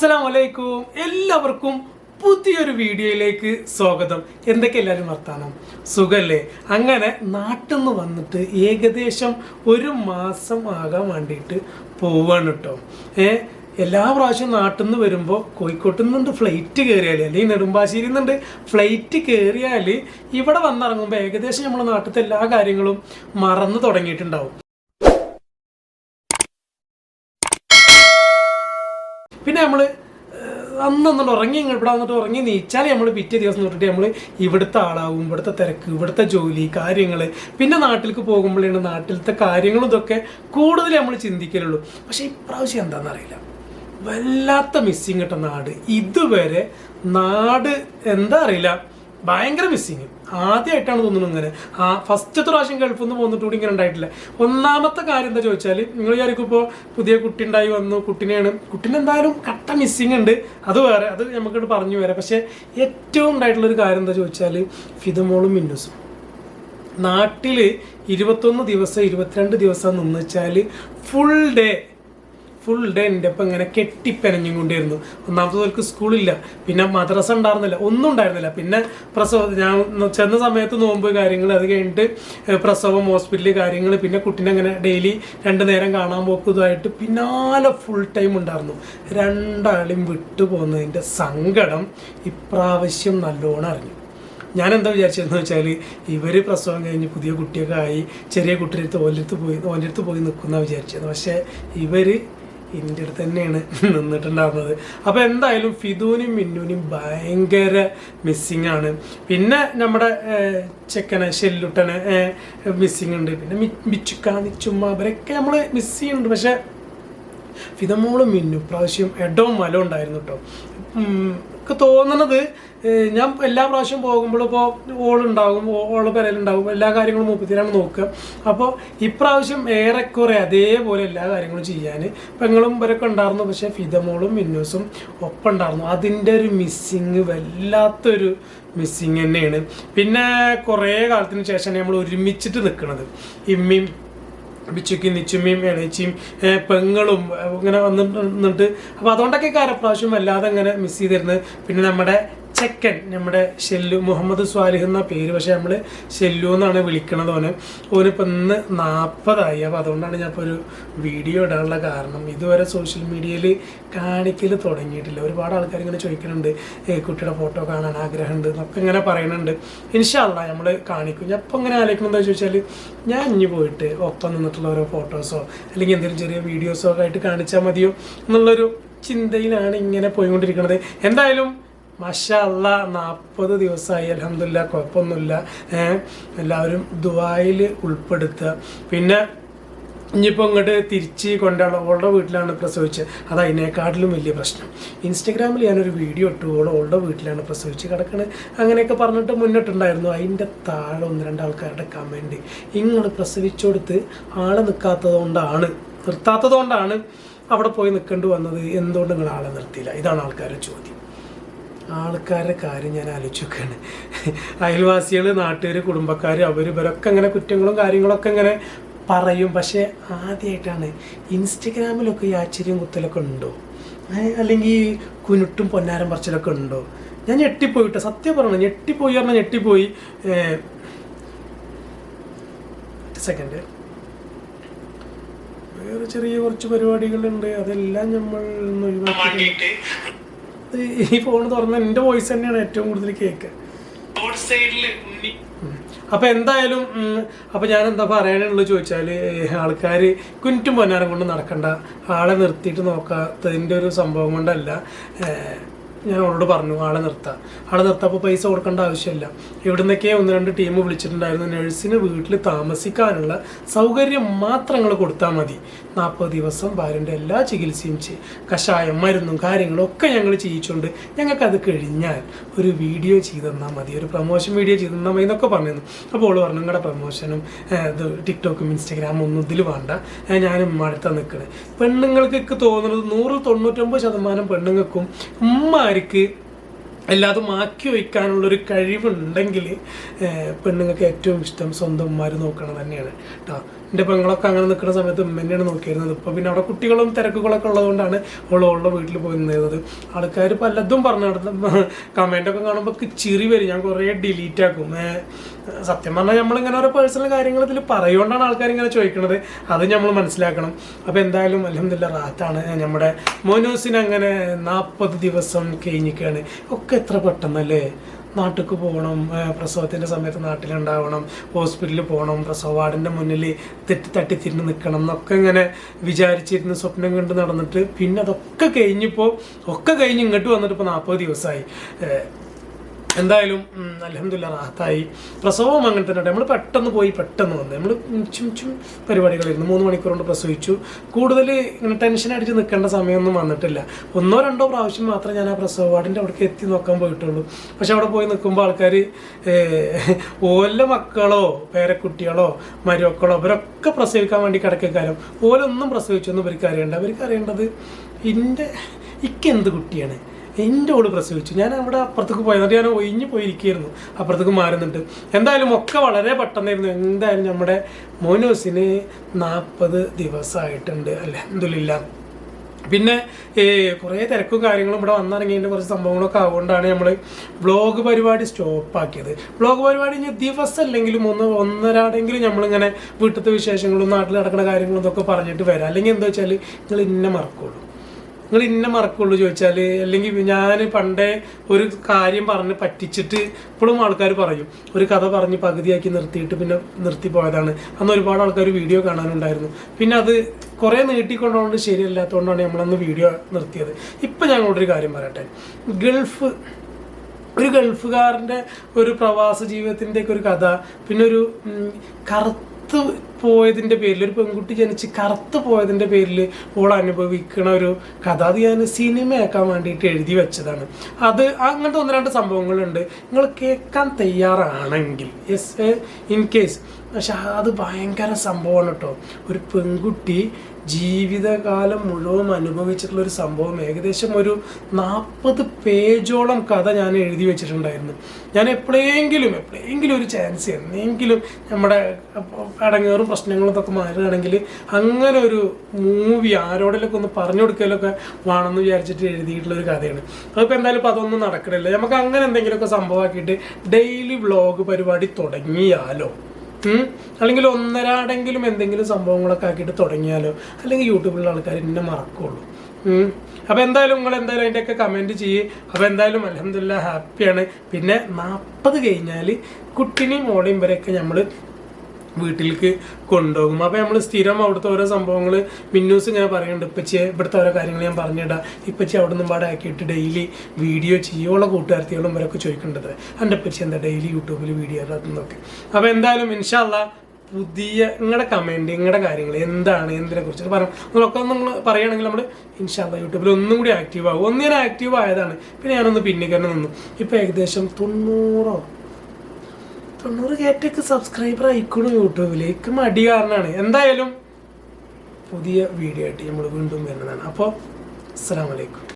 അസ്സലാം വലൈക്കും എല്ലാവർക്കും പുതിയൊരു വീഡിയോയിലേക്ക് സ്വാഗതം. എന്തൊക്കെ എല്ലാവരും വർത്താനം? സുഖല്ലേ? അങ്ങനെ നാട്ടിൽ നിന്ന് വന്നിട്ട് ഏകദേശം ഒരു മാസം ആകാൻ വേണ്ടിയിട്ട് പോവാണ് കേട്ടോ ഏ എല്ലാ പ്രാവശ്യവും നാട്ടിൽ നിന്ന് വരുമ്പോൾ കോഴിക്കോട്ടിൽ നിന്നുണ്ട് ഫ്ലൈറ്റ് കയറിയാൽ അല്ലെങ്കിൽ നെടുമ്പാശ്ശേരിയിൽ നിന്നുണ്ട് ഫ്ലൈറ്റ് കയറിയാൽ ഇവിടെ വന്നിറങ്ങുമ്പോൾ ഏകദേശം നമ്മുടെ നാട്ടിലത്തെ എല്ലാ കാര്യങ്ങളും മറന്നു തുടങ്ങിയിട്ടുണ്ടാവും പിന്നെ നമ്മൾ അന്ന് ഉറങ്ങി ഇവിടെ വന്നിട്ട് ഉറങ്ങി നീച്ചാൽ നമ്മൾ പിറ്റേ ദിവസം തൊട്ടിട്ട് നമ്മൾ ഇവിടുത്തെ ആളാവും ഇവിടുത്തെ തിരക്ക് ഇവിടുത്തെ ജോലി കാര്യങ്ങൾ പിന്നെ നാട്ടിലേക്ക് പോകുമ്പോഴാണ് നാട്ടിലത്തെ കാര്യങ്ങളും ഇതൊക്കെ കൂടുതൽ നമ്മൾ ചിന്തിക്കലുള്ളൂ. പക്ഷേ ഇപ്രാവശ്യം എന്താണെന്നറിയില്ല വല്ലാത്ത മിസ്സിങ് കിട്ടുന്ന നാട്. ഇതുവരെ നാട് എന്താ അറിയില്ല. ഭയങ്കര മിസ്സിങ് ആദ്യമായിട്ടാണ് തോന്നുന്നത് ഇങ്ങനെ. ആ ഫസ്റ്റത്തെ പ്രാവശ്യം ഗൾഫിൽ നിന്ന് പോന്നിട്ട് കൂടി ഇങ്ങനെ ഉണ്ടായിട്ടില്ല. ഒന്നാമത്തെ കാര്യം എന്താ ചോദിച്ചാൽ നിങ്ങൾ വിചാരിക്കും ഇപ്പോൾ പുതിയ കുട്ടി ഉണ്ടായി വന്നു കുട്ടിനെയാണ്. കുട്ടിനെന്തായാലും കട്ട മിസ്സിങ് ഉണ്ട്. അത് വേറെ അത് നമുക്കിട്ട് പറഞ്ഞു വരാം. പക്ഷേ ഏറ്റവും ഉണ്ടായിട്ടുള്ളൊരു കാര്യം എന്താ ചോദിച്ചാൽ ഫിതമോളും മിന്നുസും. നാട്ടിൽ ഇരുപത്തൊന്ന് ദിവസം ഇരുപത്തിരണ്ട് ദിവസം നിന്ന് വെച്ചാൽ ഫുൾ ഡേ ഫുൾ ഡേ എന്റെ അപ്പം ഇങ്ങനെ കെട്ടിപ്പനഞ്ഞും കൊണ്ടിരുന്നു ഒന്നാമത്തവർക്ക് സ്കൂളില്ല. പിന്നെ മദ്രസ ഉണ്ടായിരുന്നില്ല. ഒന്നും ഉണ്ടായിരുന്നില്ല. പിന്നെ പ്രസവം ഞാൻ ചെന്ന സമയത്ത് നോമ്പ് കാര്യങ്ങൾ അത് കഴിഞ്ഞിട്ട് പ്രസവം ഹോസ്പിറ്റലിൽ കാര്യങ്ങൾ പിന്നെ കുട്ടീനെ അങ്ങനെ ഡെയിലി രണ്ട് നേരം കാണാൻ പോക്കുന്നതായിട്ട് പിന്നാലെ ഫുൾ ടൈം ഉണ്ടായിരുന്നു. രണ്ടാളും വിട്ടു പോകുന്നതിന്റെ സങ്കടം ഇപ്രാവശ്യം നല്ലോണം അറിഞ്ഞു. ഞാൻ എന്താ വിചാരിച്ചതെന്ന് വെച്ചാൽ ഇവർ പ്രസവം കഴിഞ്ഞ് പുതിയ കുട്ടിയൊക്കെ ആയി ചെറിയ കുട്ടിയുടെ അടുത്ത് പോയി ഓന്റെ അടുത്ത് പോയി നിൽക്കുന്ന വിചാരിച്ചത്. പക്ഷേ ഇവർ എന്റെ അടുത്ത് തന്നെയാണ് നിന്നിട്ടുണ്ടാകുന്നത് അപ്പോൾ എന്തായാലും ഫിദൂനും മിന്നൂനും ഭയങ്കര മിസ്സിങ് ആണ്. പിന്നെ നമ്മുടെ ചെക്കനെ ഷെല്ലുട്ടനെ മിസ്സിങ് ഉണ്ട്. പിന്നെ മിച്ചുക്കാനി മിച്ചുക്ക മിച്ചുമ്മ അവരൊക്കെ നമ്മൾ മിസ് ചെയ്യുന്നുണ്ട്. പക്ഷേ ഫിതമോളും മിന്നു പ്രാവശ്യം എഡോ മല ഉണ്ടായിരുന്നു കേട്ടോ തോന്നണത് ഞാൻ എല്ലാ പ്രാവശ്യം പോകുമ്പോൾ ഇപ്പോൾ ഓളുണ്ടാകും ഓൾ പെരലുണ്ടാകും എല്ലാ കാര്യങ്ങളും മുപ്പത്തിനാണ് നോക്കുക. അപ്പോൾ ഇപ്രാവശ്യം ഏറെക്കുറെ അതേപോലെ എല്ലാ കാര്യങ്ങളും ചെയ്യാൻ പെങ്ങളും ഇവരൊക്കെ ഉണ്ടായിരുന്നു. പക്ഷേ ഫിതമോളും മിന്നോസും ഒപ്പം ഉണ്ടായിരുന്നു. അതിന്റെ ഒരു മിസ്സിങ് വല്ലാത്തൊരു മിസ്സിങ് തന്നെയാണ്. പിന്നെ കുറേ കാലത്തിന് ശേഷമാണ് നമ്മൾ ഒരുമിച്ചിട്ട് നിൽക്കുന്നത്. ഇമ്മിയും ബിച്ചുക്കും നിച്ചുമ്മയും എളേച്ചിയും പെങ്ങളും ഇങ്ങനെ വന്നിട്ട് അപ്പോൾ അതുകൊണ്ടൊക്കെ കാര്യപ്രാവശ്യം വല്ലാതെ ഇങ്ങനെ മിസ് ചെയ്തിരുന്നത്. പിന്നെ നമ്മുടെ ചെക്കൻ നമ്മുടെ ഷെല്ലു മുഹമ്മദ് സ്വാലിഹ് എന്ന പേര് പക്ഷേ നമ്മൾ ഷെല്ലു എന്നാണ് വിളിക്കണത് ഓന്. ഓനിപ്പോൾ ഇന്ന് നാൽപ്പതായി അപ്പോൾ അതുകൊണ്ടാണ് ഞാൻ ഇപ്പോൾ ഒരു വീഡിയോ ഇടാനുള്ള കാരണം. ഇതുവരെ സോഷ്യൽ മീഡിയയിൽ കാണിക്കൽ തുടങ്ങിയിട്ടില്ല. ഒരുപാട് ആൾക്കാർ ഇങ്ങനെ ചോദിക്കുന്നുണ്ട് കുട്ടിയുടെ ഫോട്ടോ കാണാൻ ആഗ്രഹമുണ്ട് എന്നൊക്കെ ഇങ്ങനെ പറയുന്നുണ്ട് ഇൻഷാല്ല നമ്മൾ കാണിക്കും. ഞാൻ ഇപ്പോൾ ഇങ്ങനെ ആലോചിക്കുന്നത് ചോദിച്ചാൽ ഞാൻ ഇനി പോയിട്ട് ഒപ്പം നിന്നിട്ടുള്ള ഓരോ ഫോട്ടോസോ അല്ലെങ്കിൽ എന്തെങ്കിലും ചെറിയ വീഡിയോസോ ഒക്കെ ആയിട്ട് കാണിച്ചാൽ മതിയോ എന്നുള്ളൊരു ചിന്തയിലാണ് ഇങ്ങനെ പോയിക്കൊണ്ടിരിക്കുന്നത് എന്തായാലും മഷാ അല്ല നാൽപ്പത് ദിവസമായി അലഹമില്ല കുഴപ്പമൊന്നുമില്ല. ഏഹ് എല്ലാവരും ദുബായിൽ ഉൾപ്പെടുത്തുക. പിന്നെ ഇനിയിപ്പോൾ ഇങ്ങോട്ട് തിരിച്ച് കൊണ്ടാണ് ഓളുടെ വീട്ടിലാണ് പ്രസവിച്ചത്. അത് അതിനേക്കാട്ടിലും വലിയ പ്രശ്നം. ഇൻസ്റ്റഗ്രാമിൽ ഞാനൊരു വീഡിയോ ഇട്ടു. ഓളെ ഓളുടെ വീട്ടിലാണ് പ്രസവിച്ച് കിടക്കണത്. അങ്ങനെയൊക്കെ പറഞ്ഞിട്ട് മുന്നിട്ടുണ്ടായിരുന്നു. അതിന്റെ താഴെ ഒന്ന് രണ്ട് ആൾക്കാരുടെ കമന്റ്. ഇങ്ങൾ പ്രസവിച്ചെടുത്ത് ആളെ നിൽക്കാത്തത് കൊണ്ടാണ് നിർത്താത്തത് കൊണ്ടാണ് അവിടെ പോയി നിൽക്കേണ്ടി വന്നത്. എന്തുകൊണ്ട് നിങ്ങൾ ആളെ നിർത്തിയില്ല? ഇതാണ് ആൾക്കാരുടെ ചോദ്യം. ആൾക്കാരുടെ കാര്യം ഞാൻ ആലോചിക്കുകയാണ് അയൽവാസികൾ നാട്ടുകാർ കുടുംബക്കാർ അവർ ഇവരൊക്കെ അങ്ങനെ കുറ്റങ്ങളും കാര്യങ്ങളൊക്കെ ഇങ്ങനെ പറയും. പക്ഷേ ആദ്യമായിട്ടാണ് ഇൻസ്റ്റഗ്രാമിലൊക്കെ ഈ ആശ്ചര്യം കുത്തലൊക്കെ ഉണ്ടോ? അല്ലെങ്കിൽ കുനുട്ടും പൊന്നാരം പറച്ചിലൊക്കെ ഉണ്ടോ? ഞാൻ ഞെട്ടിപ്പോയിട്ടോ? സത്യം പറഞ്ഞു ഞെട്ടിപ്പോയി പറഞ്ഞാൽ ഞെട്ടിപ്പോയി. സെക്കൻഡ് വേറെ ചെറിയ കുറച്ച് പരിപാടികളുണ്ട്. അതെല്ലാം നമ്മൾ ഒന്ന് ഒഴിവാക്കിയിട്ട് ഈ ഫോൺ തുറന്ന എന്റെ വോയിസ് തന്നെയാണ് ഏറ്റവും കൂടുതൽ കേക്ക്. അപ്പൊ എന്തായാലും അപ്പൊ ഞാൻ എന്താ പറയാനുള്ളത് ചോദിച്ചാൽ ആൾക്കാർ കുറ്റും പൊന്നാരം കൊണ്ട് നടക്കണ്ട. ആളെ നിർത്തിയിട്ട് നോക്കാത്തതിന്റെ ഒരു സംഭവം കൊണ്ടല്ല. ഞാൻ അവളോട് പറഞ്ഞു ആളെ നിർത്താം. ആളെ നിർത്താപ്പോൾ പൈസ കൊടുക്കേണ്ട ആവശ്യമില്ല. ഇവിടെ നിന്നൊക്കെ ഒന്ന് രണ്ട് ടീം വിളിച്ചിട്ടുണ്ടായിരുന്നു നഴ്സിന് വീട്ടിൽ താമസിക്കാനുള്ള സൗകര്യം മാത്രം നിങ്ങൾ കൊടുത്താൽ മതി. നാൽപ്പത് ദിവസം ഭാര്യന്റെ എല്ലാ ചികിത്സയും ചെയ്യും കഷായം മരുന്നും കാര്യങ്ങളും ഒക്കെ ഞങ്ങൾ ചെയ്യിച്ചുകൊണ്ട് ഞങ്ങൾക്കത് കഴിഞ്ഞാൽ ഒരു വീഡിയോ ചെയ്ത് തന്നാൽ മതി. ഒരു പ്രൊമോഷൻ വീഡിയോ ചെയ്ത് തന്നാൽ മതി എന്നൊക്കെ പറഞ്ഞിരുന്നു. അപ്പോൾ ഓൾ പറഞ്ഞു നിങ്ങളുടെ പ്രൊമോഷനും ഇത് ടിക്ടോക്കും ഇൻസ്റ്റഗ്രാമും ഒന്നും ഇതിൽ വേണ്ട. ഞാനും അടുത്ത നിൽക്കണേ പെണ്ണുങ്ങൾക്ക് തോന്നുന്നത് നൂറ് തൊണ്ണൂറ്റൊമ്പത് ശതമാനം പെണ്ണുങ്ങൾക്കും இருக்குது എല്ലാതും മാക്കി വയ്ക്കാനുള്ളൊരു കഴിവുണ്ടെങ്കിൽ പെണ്ണുങ്ങൾക്ക് ഏറ്റവും ഇഷ്ടം സ്വന്തം ഉമ്മാർ നോക്കണം തന്നെയാണ്. കേട്ടോ എന്റെ പെങ്ങളൊക്കെ അങ്ങനെ നിൽക്കുന്ന സമയത്ത് ഉമ്മ തന്നെയാണ് നോക്കിയിരുന്നത്. ഇപ്പോൾ പിന്നെ അവിടെ കുട്ടികളും തിരക്കുകളൊക്കെ ഉള്ളതുകൊണ്ടാണ് അവളുടെ വീട്ടിൽ പോയി നിന്നിരുന്നത് ആൾക്കാർ പലതും പറഞ്ഞു നടന്ന കമന്റൊക്കെ കാണുമ്പോൾ ചിറി വരും. ഞാൻ കുറേ ഡിലീറ്റ് ആക്കും. സത്യം പറഞ്ഞാൽ നമ്മളിങ്ങനെ ഓരോ പേഴ്സണൽ കാര്യങ്ങൾ ഇതിൽ പറയുകൊണ്ടാണ് ആൾക്കാർ ഇങ്ങനെ ചോദിക്കുന്നത് അത് നമ്മൾ മനസ്സിലാക്കണം. അപ്പോൾ എന്തായാലും അലഹമില്ല റാത്താണ് നമ്മുടെ മോനൂസിന് അങ്ങനെ നാൽപ്പത് ദിവസം കഴിഞ്ഞിക്കാണ്. ഒക്കെ എത്ര പെട്ടെന്നല്ലേ നാട്ടിലേക്ക് പോകണം പ്രസവത്തിന്റെ സമയത്ത് നാട്ടിലുണ്ടാവണം ഹോസ്പിറ്റലിൽ പോകണം പ്രസവ വാർഡിന്റെ മുന്നിൽ തെറ്റി തട്ടി തിരിഞ്ഞ് നിൽക്കണം എന്നൊക്കെ ഇങ്ങനെ വിചാരിച്ചിരുന്ന് സ്വപ്നം കണ്ട് നടന്നിട്ട് പിന്നെ അതൊക്കെ കഴിഞ്ഞിപ്പോൾ ഒക്കെ കഴിഞ്ഞ് ഇങ്ങോട്ട് വന്നിട്ട് ഇപ്പോൾ നാൽപ്പത് ദിവസമായി. എന്തായാലും അലഹമില്ല റാഹത്തായി. പ്രസവവും അങ്ങനെ തന്നെ നമ്മൾ പെട്ടെന്ന് പോയി പെട്ടെന്ന് വന്നു. നമ്മൾ ചും പരിപാടികളായിരുന്നു മൂന്ന് മണിക്കൂർ കൊണ്ട് പ്രസവിച്ചു. കൂടുതൽ ഇങ്ങനെ ടെൻഷൻ അടിച്ച് നിൽക്കേണ്ട സമയമൊന്നും വന്നിട്ടില്ല. ഒന്നോ രണ്ടോ പ്രാവശ്യം മാത്രമേ ഞാൻ ആ പ്രസവ വാർഡിന്റെ അവിടേക്ക് എത്തി നോക്കാൻ പോയിട്ടുള്ളൂ. പക്ഷെ അവിടെ പോയി നിൽക്കുമ്പോൾ ആൾക്കാർ ഓല മക്കളോ പേരക്കുട്ടികളോ മരുമക്കളോ അവരൊക്കെ പ്രസവിക്കാൻ വേണ്ടി കിടക്കാരം ഓലൊന്നും പ്രസവിച്ചൊന്നും ഇവർക്ക് അറിയണ്ട. അവർക്ക് അറിയേണ്ടത് എന്റെ ഇക്കെന്ത് കുട്ടിയാണ്? എന്റെ ഓൾ പ്രസവിച്ചു. ഞാൻ അവിടെ അപ്പുറത്തേക്ക് പോയി. എന്നിട്ട് ഞാൻ ഒഴിഞ്ഞു പോയിരിക്കുകയായിരുന്നു. അപ്പുറത്തേക്ക് മാറുന്നുണ്ട്. എന്തായാലും ഒക്കെ വളരെ പെട്ടെന്നായിരുന്നു. എന്തായാലും നമ്മുടെ മോനോസിന് നാൽപ്പത് ദിവസമായിട്ടുണ്ട്. അലഹമില്ല പിന്നെ കുറേ തിരക്കും കാര്യങ്ങളും ഇവിടെ വന്നിറങ്ങിയതിന്റെ കുറച്ച് സംഭവങ്ങളൊക്കെ ആവുകൊണ്ടാണ് നമ്മൾ വ്ളോഗ് പരിപാടി സ്റ്റോപ്പാക്കിയത്. വ്ളോഗ് പരിപാടി ഇനി ദിവസം അല്ലെങ്കിലും ഒന്ന് ഒന്നരാടെങ്കിലും നമ്മളിങ്ങനെ വീട്ടിലത്തെ വിശേഷങ്ങളും നാട്ടിൽ നടക്കുന്ന കാര്യങ്ങളും ഇതൊക്കെ പറഞ്ഞിട്ട് വരാം. അല്ലെങ്കിൽ എന്താ വെച്ചാൽ നിങ്ങൾ ഇന്നെ മറക്കുള്ളൂ. നിങ്ങൾ ഇന്ന മറക്കുള്ളൂ ചോദിച്ചാൽ അല്ലെങ്കിൽ ഞാൻ പണ്ടേ ഒരു കാര്യം പറഞ്ഞ് പറ്റിച്ചിട്ട് ഇപ്പോഴും ആൾക്കാർ പറയും. ഒരു കഥ പറഞ്ഞ് പകുതിയാക്കി നിർത്തിയിട്ട് പിന്നെ നിർത്തി പോയതാണ്. അന്ന് ഒരുപാട് ആൾക്കാർ വീഡിയോ കാണാനുണ്ടായിരുന്നു. പിന്നെ അത് കുറേ നീട്ടിക്കൊണ്ടുകൊണ്ട് ശരിയല്ലാത്തതുകൊണ്ടാണ് നമ്മളന്ന് വീഡിയോ നിർത്തിയത്. ഇപ്പം ഞങ്ങളോടൊരു കാര്യം പറയട്ടെ. ഗൾഫ് ഒരു ഗൾഫുകാരന്റെ ഒരു പ്രവാസ ജീവിതത്തിന്റെയൊക്കെ ഒരു കഥ പിന്നെ ഒരു ഉം, കറുത്ത് പോയതിന്റെ പേരിൽ ഒരു പെൺകുട്ടി ജനിച്ച് കറുത്ത് പോയതിന്റെ പേരിൽ ഓൾ അനുഭവിക്കണ ഒരു കഥ അത് ഞാൻ സിനിമയാക്കാൻ വേണ്ടിയിട്ട് എഴുതി വെച്ചതാണ്. അത് അങ്ങനത്തെ ഒന്ന് രണ്ട് സംഭവങ്ങളുണ്ട്. നിങ്ങൾ കേൾക്കാൻ തയ്യാറാണെങ്കിൽ യെസ് ഇൻ കേസ് പക്ഷെ അത് ഭയങ്കര സംഭവമാണ് കേട്ടോ. ഒരു പെൺകുട്ടി ജീവിതകാലം മുഴുവൻ അനുഭവിച്ചിട്ടുള്ള ഒരു സംഭവം. ഏകദേശം ഒരു നാൽപ്പത് പേജോളം കഥ ഞാൻ എഴുതി വെച്ചിട്ടുണ്ടായിരുന്നു. ഞാൻ എപ്പോഴെങ്കിലും എപ്പോഴെങ്കിലും ഒരു ചാൻസ് എന്നെങ്കിലും നമ്മുടെ അടങ്ങേറും പ്രശ്നങ്ങളും ഒക്കെ മാറുകയാണെങ്കിൽ അങ്ങനെ ഒരു മൂവി ആരോടെങ്കിലൊക്കെ ഒന്ന് പറഞ്ഞു കൊടുക്കലൊക്കെ വേണമെന്ന് വിചാരിച്ചിട്ട് എഴുതിയിട്ടുള്ള ഒരു കഥയാണ്. അതിപ്പോൾ എന്തായാലും ഇപ്പോൾ അതൊന്നും നടക്കണില്ല. നമുക്ക് അങ്ങനെ എന്തെങ്കിലുമൊക്കെ സംഭവമാക്കിയിട്ട് ഡെയിലി വ്ളോഗ് പരിപാടി തുടങ്ങിയാലോ. അല്ലെങ്കിൽ ഒന്നരാടെങ്കിലും എന്തെങ്കിലും സംഭവങ്ങളൊക്കെ ആക്കിയിട്ട് തുടങ്ങിയാലോ? അല്ലെങ്കിൽ യൂട്യൂബിലുള്ള ആൾക്കാർ എന്നെ മറക്കുള്ളൂ. അപ്പോൾ എന്തായാലും നിങ്ങൾ എന്തായാലും അതിന്റെയൊക്കെ കമന്റ് ചെയ്യേ. അപ്പോൾ എന്തായാലും അലഹമില്ല ഹാപ്പിയാണ്. പിന്നെ നാൽപ്പത് കഴിഞ്ഞാൽ കുട്ടിനെയും മോളെയും വരെയൊക്കെ നമ്മൾ വീട്ടിലേക്ക് കൊണ്ടുപോകും. അപ്പോൾ നമ്മൾ സ്ഥിരം അവിടുത്തെ ഓരോ സംഭവങ്ങൾ മിന്നൂസ് ഇങ്ങനെ പറയുന്നുണ്ട് ഇപ്പച്ചി ഇവിടുത്തെ ഓരോ കാര്യങ്ങൾ ഞാൻ പറഞ്ഞിടാം. ഇപ്പച്ചി അവിടെ നിന്നും പാടെ ആക്കിയിട്ട് ഡെയിലി വീഡിയോ ചെയ്യുള്ള കൂട്ടുകാർത്തികളും ഇവരൊക്കെ ചോദിക്കേണ്ടത് എന്റെ ഇപ്പച്ചി എന്താ ഡെയിലി യൂട്യൂബിൽ വീഡിയോ ഇടുന്നതൊക്കെ അപ്പോൾ എന്തായാലും ഇൻഷാല്ല പുതിയ നിങ്ങളുടെ കമന്റ് നിങ്ങളുടെ കാര്യങ്ങൾ എന്താണ് എന്തിനെ കുറിച്ച് പറയാം നിങ്ങളൊക്കെ നിങ്ങൾ പറയുകയാണെങ്കിൽ നമ്മൾ ഇൻഷാല്ല യൂട്യൂബിൽ ഒന്നും കൂടി ആക്റ്റീവ് ആകും ഒന്ന് ഞാൻ ആക്റ്റീവ് ആയതാണ്. പിന്നെ ഞാനൊന്ന് പിന്നിക്കന്നെ നിന്നു. ഇപ്പോൾ ഏകദേശം തൊണ്ണൂറോ തൊണ്ണൂറ് കേറ്റക്ക് സബ്സ്ക്രൈബർ ആയിക്കോളും യൂട്യൂബിലേക്ക് മടി കാരണമാണ് എന്തായാലും പുതിയ വീഡിയോ ആയിട്ട് നമ്മൾ വീണ്ടും വരുന്നതാണ്. അപ്പോൾ അസ്സാം വലൈക്കും